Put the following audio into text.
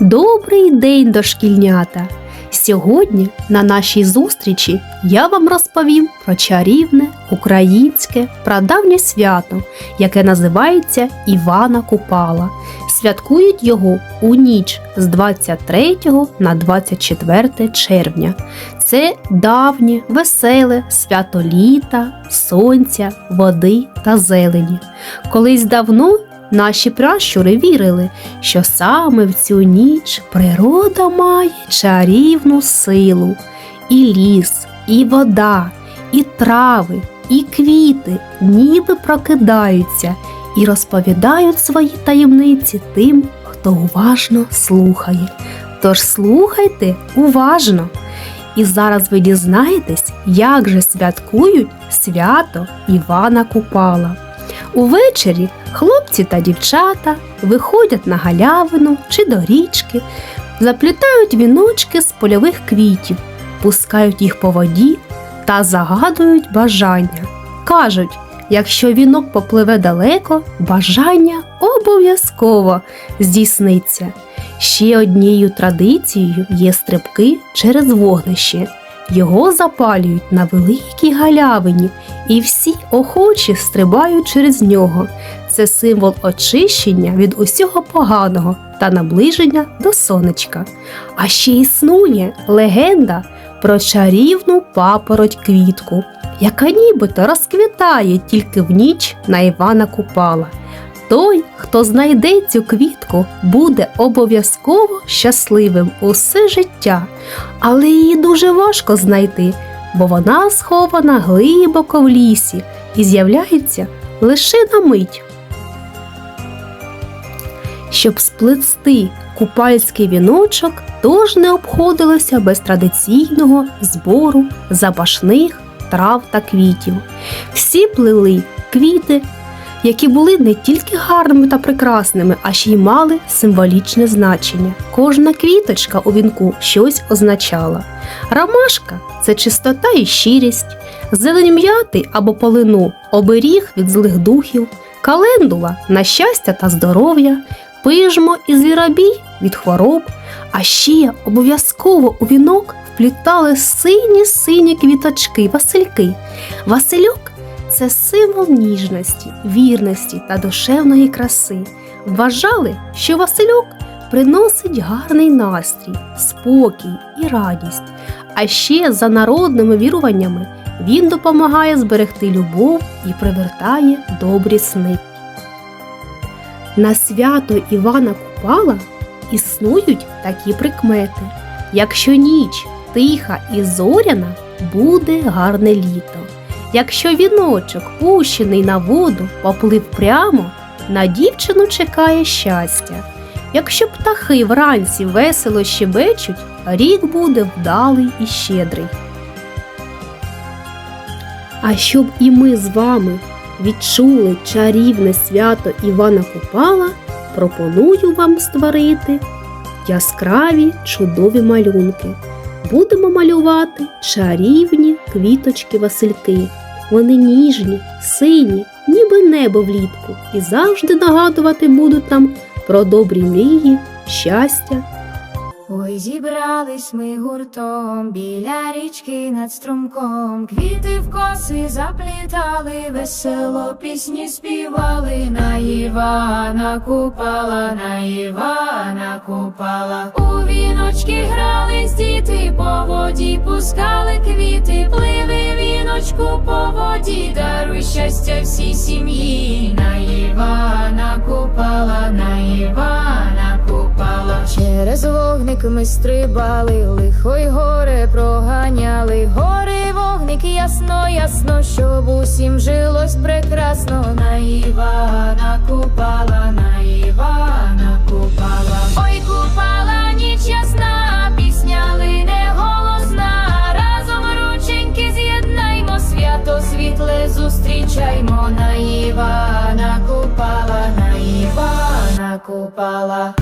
Добрий день, дошкільнята! Сьогодні на нашій зустрічі я вам розповім про чарівне українське прадавнє свято, яке називається Івана Купала. Святкують його у ніч з 23 на 24 червня. Це давнє, веселе свято літа, сонця, води та зелені. Колись давно наші пращури вірили, що саме в цю ніч природа має чарівну силу, і ліс, і вода, і трави, і квіти ніби прокидаються і розповідають свої таємниці тим, хто уважно слухає. Тож слухайте уважно. І зараз ви дізнаєтесь, як же святкують свято Івана Купала. Увечері хлопці та дівчата виходять на галявину чи до річки, заплітають віночки з польових квітів, пускають їх по воді та загадують бажання. Кажуть, якщо вінок попливе далеко, бажання обов'язково здійсниться. Ще однією традицією є стрибки через вогнище. Його запалюють на великій галявині, і всі охочі стрибають через нього. Це символ очищення від усього поганого та наближення до сонечка. А ще існує легенда про чарівну папороть квітку, яка нібито розквітає тільки в ніч на Івана Купала. Той, хто знайде цю квітку, буде обов'язково щасливим усе життя, але її дуже важко знайти, бо вона схована глибоко в лісі і з'являється лише на мить. Щоб сплести купальський віночок, тож не обходилося без традиційного збору запашних трав та квітів. Всі плели квіти, які були не тільки гарними та прекрасними, а ще й мали символічне значення. Кожна квіточка у вінку щось означала. Ромашка це чистота і щирість, зелень м'яти або полину оберіг від злих духів, календула на щастя та здоров'я, пижмо і звіробій від хвороб, а ще обов'язково у вінок вплітали сині сині квіточки, васильки. Васильок це символ ніжності, вірності та душевної краси. Вважали, що Васильок приносить гарний настрій, спокій і радість. А ще за народними віруваннями він допомагає зберегти любов і привертає добрі сни. На свято Івана Купала існують такі прикмети. Якщо ніч тиха і зоряна, буде гарне літо. Якщо віночок, пущений на воду, поплив прямо, на дівчину чекає щастя. Якщо птахи вранці весело щебечуть, рік буде вдалий і щедрий. А щоб і ми з вами відчули чарівне свято Івана Купала, пропоную вам створити яскраві чудові малюнки. Будемо малювати чарівні квіточки-васильки. Вони ніжні, сині, ніби небо влітку, і завжди нагадувати будуть нам про добрі мрії, щастя. Ой, зібрались ми гуртом біля річки над струмком, квіти в коси заплітали, весело пісні співали. На Івана Купала, на Івана Купала. У віночки грались діти, по воді пускали квіти, пливи віночку по воді, даруй щастя всій сім'ї, на Івана Купала, на Івана Купала. Через вогник ми стрибали, лихо й горе проганяли, гори вогник ясно, ясно, щоб усім жилось прекрасно. На Івана Купала, на Івана Купала. Ой, купала ніч ясна, пісня лине голосна. Разом рученьки з'єднаймо, свято світле зустрічаймо. На Івана Купала, Купала.